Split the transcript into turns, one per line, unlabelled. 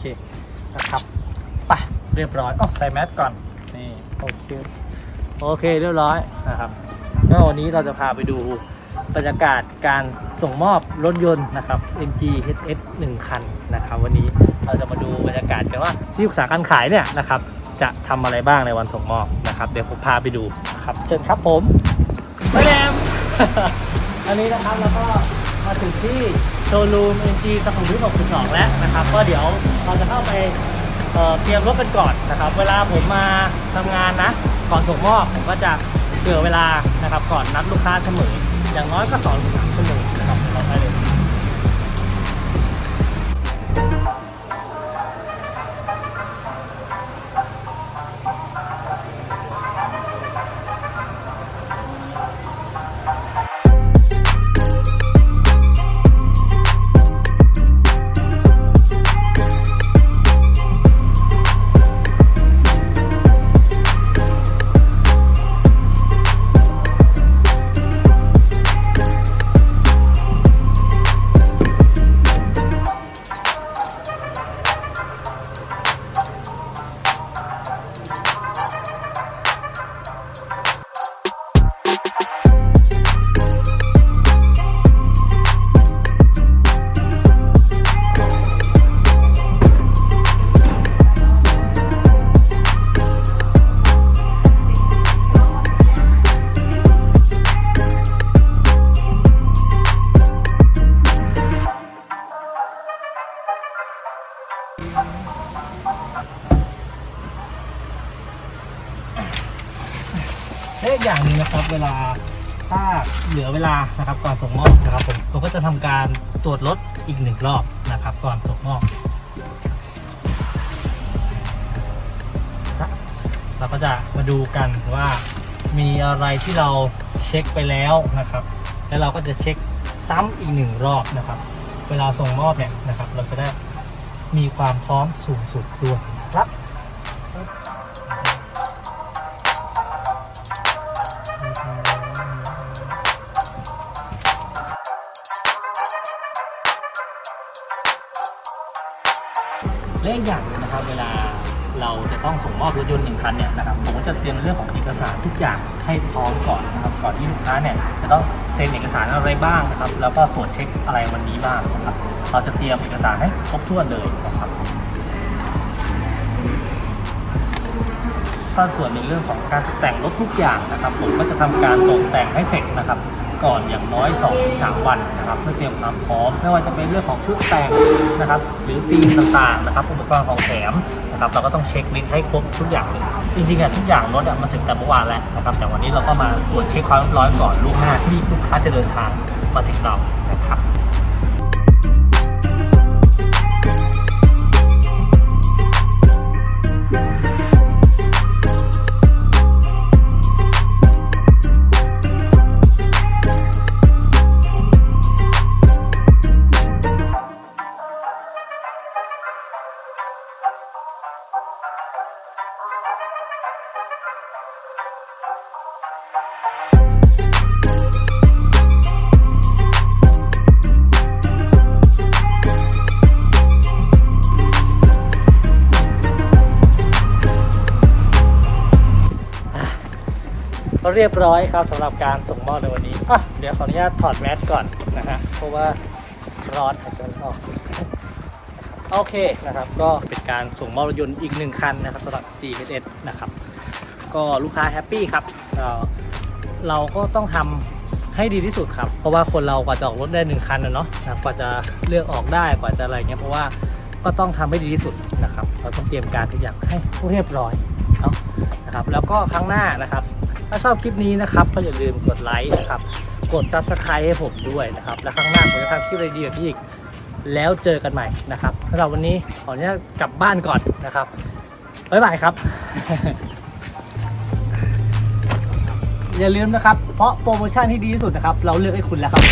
เคนะครับไปเรียบร้อยอ๋อใส่แมสก่อนนี่โอเคโอเคเรียบร้อยนะครับก็วันนี้เราจะพาไปดูบรรยากาศการส่งมอบรถยนต์นะครับ MG HS 1 คันนะครับ วันนี้เราจะมาดูบรรยากาศกันว่าที่ปรึกษาการขายเนี่ยนะครับจะทำอะไรบ้างในวันส่งมอบนะครับ เดี๋ยวผมพาไปดูนะครับ เชิญครับผมไปแดมอันนี้นะครับเราก็ มาถึงที่โชว์รูม MG สุขุมวิท62แล้วนะครับ ก็เดี๋ยวเราจะเข้าไปเเตรียมรถกันก่อนนะครับ เวลาผมมาทำงานนะ ก่อนส่งมอบผมก็จะเผื่อเวลานะครับ ก่อนนัดลูกค้าเสมอ อย่างน้อยก็สองถึงสามชั่วโมง และอีกอย่างหนึงนะครับ เวลาถ้าเหลือเวลานะครับก่อนส่งมอบนะครับผมผมก็จะทำการตรวจรถอีกหนึ่งรอบนะครับ ก่อนส่งมอบเราก็จะมาดูกันว่ามีอะไรที่เราเช็คไปแล้วนะครับ แล้วเราก็จะเช็คซ้ำอีกหนึ่งรอบนะครับ เวลาส่งมอบเนี่ยนะครับ เราจะได้มีความพร้อมสูงสุดด้วยครับ และอีกอย่างนะครับเวลาเราจะต้องส่งมอบรถยนต์หนึ่งคันเนี่ยนะครับผมก็จะเตรียมเรื่องของเอกสารทุกอย่างให้พร้อมก่อนนะครับก่อนที่ลูกค้าเนี่ยจะต้องเซ็นเอกสารอะไรบ้างนะครับ แล้วก็ตรวจเช็คอะไรวันนี้บ้างนะครับ เราจะเตรียมเอกสารให้ครบถ้วนเลยนะครับก็ส่วนในเรื่องของการตกแต่งรถทุกอย่างนะครับ ผมก็จะทำการตกแต่งให้เสร็จนะครับ ก่อนอย่างน้อย 2-3 วันนะครับเพื่อเตรียมความพร้อม ไม่ว่าจะเป็นเรื่องของชุดแต่งนะครับหรือฟิล์มต่างๆนะครับอุปกรณ์ของแถมนะครับเราก็ต้องเช็คลิสต์ให้ครบทุกอย่างเลยจริงๆอะทุกอย่างรถอะมาถึงแต่เมื่อวานแล้วนะครับแต่วันนี้เราก็มาตรวจเช็คความเรียบร้อยก่อนลูกหน้าที่ลูกค้าจะเดินทางมาถึงเรานะครับ เรียบร้อยครับสำหรับการส่งมอบในวันนี้อะเดี๋ยวขออนุญาตถอดแมสก่อนนะฮะเพราะว่าร้อนหายใจออกโอเคนะครับ ก็เป็นการส่งมอบรถยนต์อีกหนึ่งคันนะครับสำหรับ GHS นะครับ ก็ลูกค้าแฮปปี้ครับเเราก็ต้องทำให้ดีที่สุดครับ เพราะว่าคนเรากว่าจะออกรถได้หนึ่งคันนะเนาะนะกว่าจะเลือกออกได้กว่าจะอะไรเงี้ยเพราะว่าก็ต้องทำให้ดีที่สุดนะครับ เราต้องเตรียมการทุกอย่างให้เรียบร้อยเนาะนะครับ แล้วก็ครั้งหน้านะครับ ถ้าชอบคลิปนี้นะครับก็อย่าลืมกดไลค์นะครับ กด subscribe ให้ผมด้วยนะครับ และครั้งหน้าผมจะทำคลิปอะไรดีแบบนี้อีก แล้วเจอกันใหม่นะครับสำหรับวันนี้ขออนุญาตกลับบ้านก่อนนะครับ บ๊ายบายครับ อย่าลืมนะครับ เพราะโปรโมชั่นที่ดีที่สุดนะครับ เราเลือกให้คุณแล้วครับ